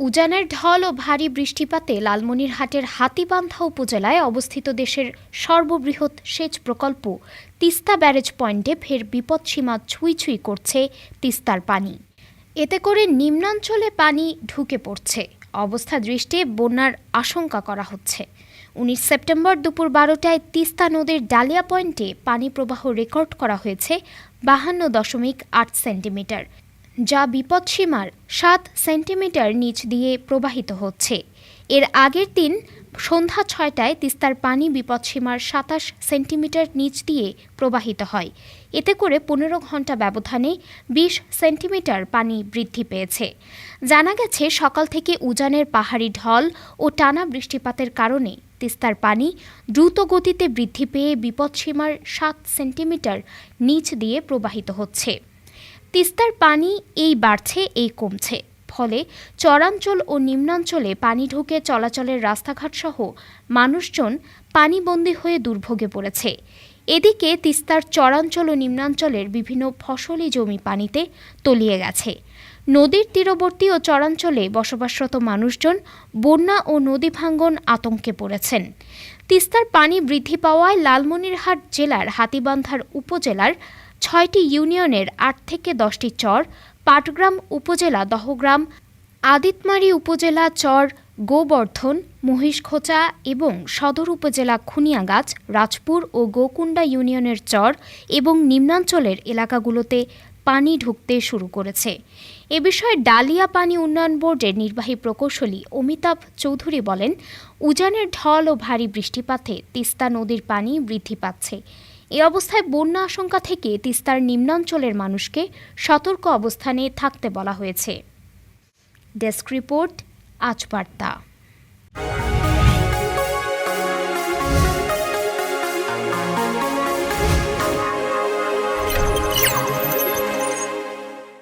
উজানের ঢল ও ভারী বৃষ্টিপাতে লালমনিরহাটের হাতীবান্ধা উপজেলায় অবস্থিত দেশের সর্ববৃহৎ সেচ প্রকল্প তিস্তা ব্যারেজ পয়েন্টে ফের বিপদসীমা ছুঁই ছুঁই করছে তিস্তার পানি। এতে করে নিম্নাঞ্চলে পানি ঢুকে পড়ছে। অবস্থা দৃষ্টে বন্যার আশঙ্কা করা হচ্ছে। উনিশ সেপ্টেম্বর দুপুর বারোটায় তিস্তা নদীর ডালিয়া পয়েন্টে পানি প্রবাহ রেকর্ড করা হয়েছে বাহান্ন দশমিক আট সেন্টিমিটার। যা বিপদসীমার সাত সেন্টিমিটার নিচ দিয়ে প্রবাহিত হচ্ছে। এর আগের দিন সন্ধ্যা ছয়টায় তিস্তার পানি বিপদসীমার সাতাশ সেন্টিমিটার নিচ দিয়ে প্রবাহিত হয়। এতে করে পনেরো ঘণ্টা ব্যবধানে বিশ সেন্টিমিটার পানি বৃদ্ধি পেয়েছে। জানা গেছে, সকাল থেকে উজানের পাহাড়ি ঢল ও টানা বৃষ্টিপাতের কারণে তিস্তার পানি দ্রুত গতিতে বৃদ্ধি পেয়ে বিপদসীমার সাত সেন্টিমিটার নিচ দিয়ে প্রবাহিত হচ্ছে। তিস্তার পানি এই বাড়ছে, এই কমছে। ফলে চরাঞ্চল ও নিম্নাঞ্চলে পানি ঢুকে চলাচলের রাস্তাঘাটসহ মানুষজন পানিবন্দী হয়ে দুর্ভোগে পড়েছে। এদিকে তিস্তার চরাঞ্চল ও নিম্নাঞ্চলের বিভিন্ন ফসলি জমি পানিতে তলিয়ে গেছে। নদীর তীরবর্তী ও চরাঞ্চলে বসবাসরত মানুষজন বন্যা ও নদী ভাঙ্গন আতঙ্কে পড়েছেন। তিস্তার পানি বৃদ্ধি পাওয়ায় লালমনিরহাট জেলার হাতীবান্ধার উপজেলার ছয়টি ইউনিয়নের আট থেকে দশটি চর, পাটগ্রাম উপজেলা দহগ্রাম, আদিতমারি উপজেলা চর, গোবর্ধন, মহিষখোচা এবং সদর উপজেলা খুনিয়াগাছ, রাজপুর ও গোকুণ্ডা ইউনিয়নের চর এবং নিম্নাঞ্চলের এলাকাগুলোতে পানি ঢুকতে শুরু করেছে। এ বিষয়ে ডালিয়া পানি উন্নয়ন বোর্ডের নির্বাহী প্রকৌশলী অমিতাভ চৌধুরী বলেন, উজানের ঢল ও ভারী বৃষ্টিপাতে তিস্তা নদীর পানি বৃদ্ধি পাচ্ছে। এ অবস্থায় বন্যা আশঙ্কা থেকে তিস্তার নিম্নাঞ্চলের মানুষকে সতর্ক অবস্থানে থাকতে বলা হয়েছে। ডেস্ক রিপোর্ট, আজ বার্তা।